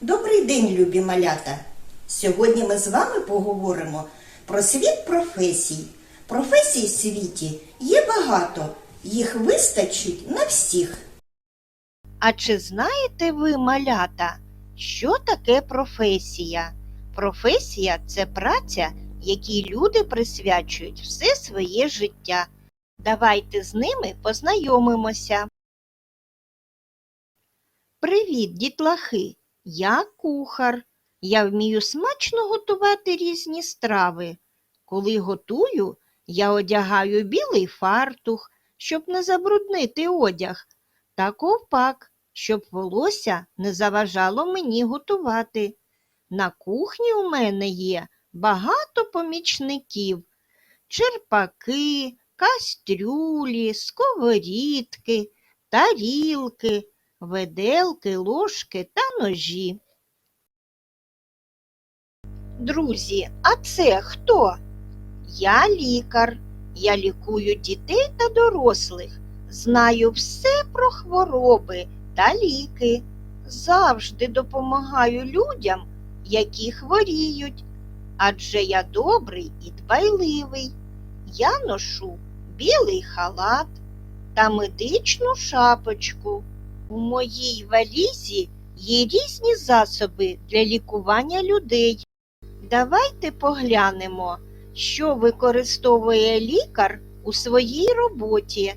Добрий день, любі малята! Сьогодні ми з вами поговоримо про світ професій. Професій в світі є багато, їх вистачить на всіх. А чи знаєте ви, малята, що таке професія? Професія це праця, якій люди присвячують все своє життя. Давайте з ними познайомимося. Привіт, дітлахи! Я кухар. Я вмію смачно готувати різні страви. Коли готую, я одягаю білий фартух, щоб не забруднити одяг, та ковпак, щоб волосся не заважало мені готувати. На кухні у мене є багато помічників, черпаки, кастрюлі, сковорідки, тарілки, виделки, ложки та ножі. Друзі, а це хто? Я лікар. Я лікую дітей та дорослих. Знаю все про хвороби та ліки. Завжди допомагаю людям, які хворіють. Адже я добрий і дбайливий. Я ношу білий халат та медичну шапочку. У моїй валізі є різні засоби для лікування людей. Давайте поглянемо, що використовує лікар у своїй роботі.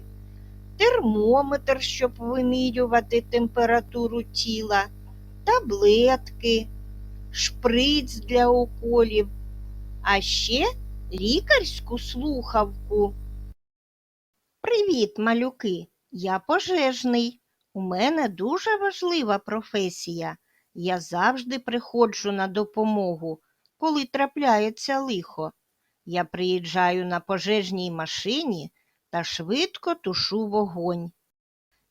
Термометр, щоб вимірювати температуру тіла, таблетки, шприц для уколів, а ще лікарську слухавку. Привіт, малюки! Я пожежний. У мене дуже важлива професія. Я завжди приходжу на допомогу, коли трапляється лихо. Я приїжджаю на пожежній машині та швидко тушу вогонь.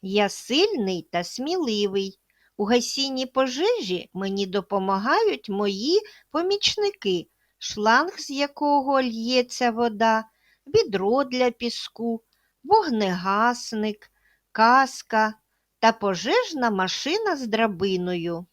Я сильний та сміливий. У гасінні пожежі мені допомагають мої помічники, шланг, з якого л'ється вода, відро для піску, вогнегасник, каска та пожежна машина з драбиною.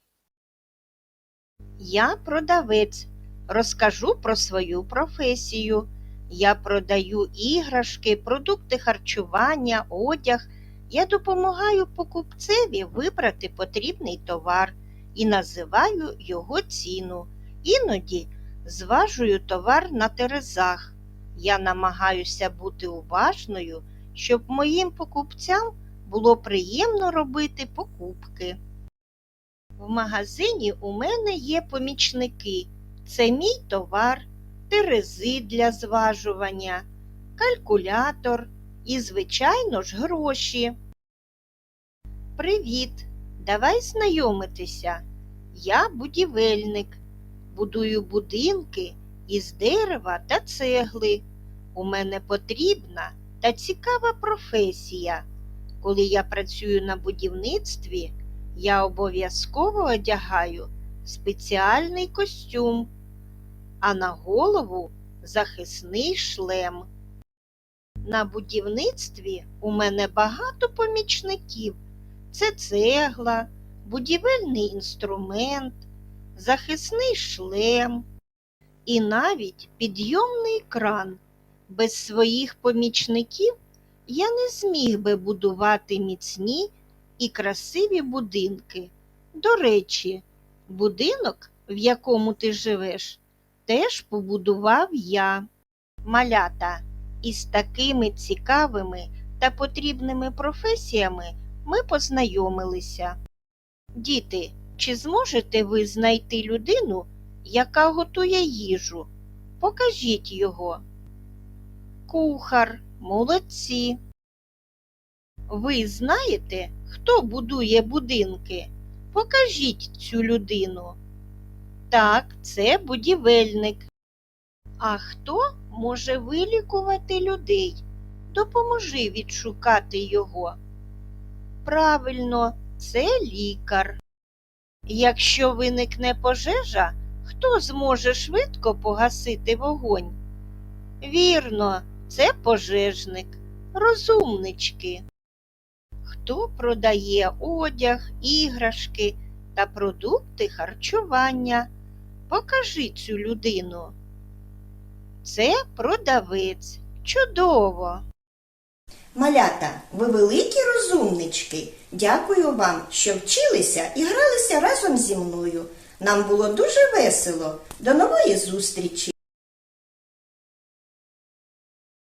Я продавець. Розкажу про свою професію. Я продаю іграшки, продукти харчування, одяг. Я допомагаю покупцеві вибрати потрібний товар і називаю його ціну. Іноді зважую товар на терезах. Я намагаюся бути уважною, щоб моїм покупцям було приємно робити покупки. В магазині у мене є помічники. Це мій товар, терези для зважування, калькулятор і, звичайно ж, гроші. Привіт! Давай знайомитися. Я будівельник. Будую будинки із дерева та цегли. У мене потрібна та цікава професія. Коли я працюю на будівництві, я обов'язково одягаю спеціальний костюм, а на голову захисний шлем. На будівництві у мене багато помічників. Це цегла, будівельний інструмент, захисний шлем і навіть підйомний кран. Без своїх помічників я не зміг би будувати міцні і красиві будинки. До речі, будинок, в якому ти живеш, теж побудував я. Малята, із такими цікавими та потрібними професіями ми познайомилися. Діти, чи зможете ви знайти людину, яка готує їжу? Покажіть його. Кухар, молодці. Ви знаєте, хто будує будинки? Покажіть цю людину. Так, це будівельник. А хто може вилікувати людей? Допоможи відшукати його. Правильно, це лікар. Якщо виникне пожежа, хто зможе швидко погасити вогонь? Вірно, це пожежник, розумнички. Хто продає одяг, іграшки та продукти харчування. Покажи цю людину. Це продавець. Чудово! Малята, ви великі розумнички. Дякую вам, що вчилися і гралися разом зі мною. Нам було дуже весело. До нової зустрічі!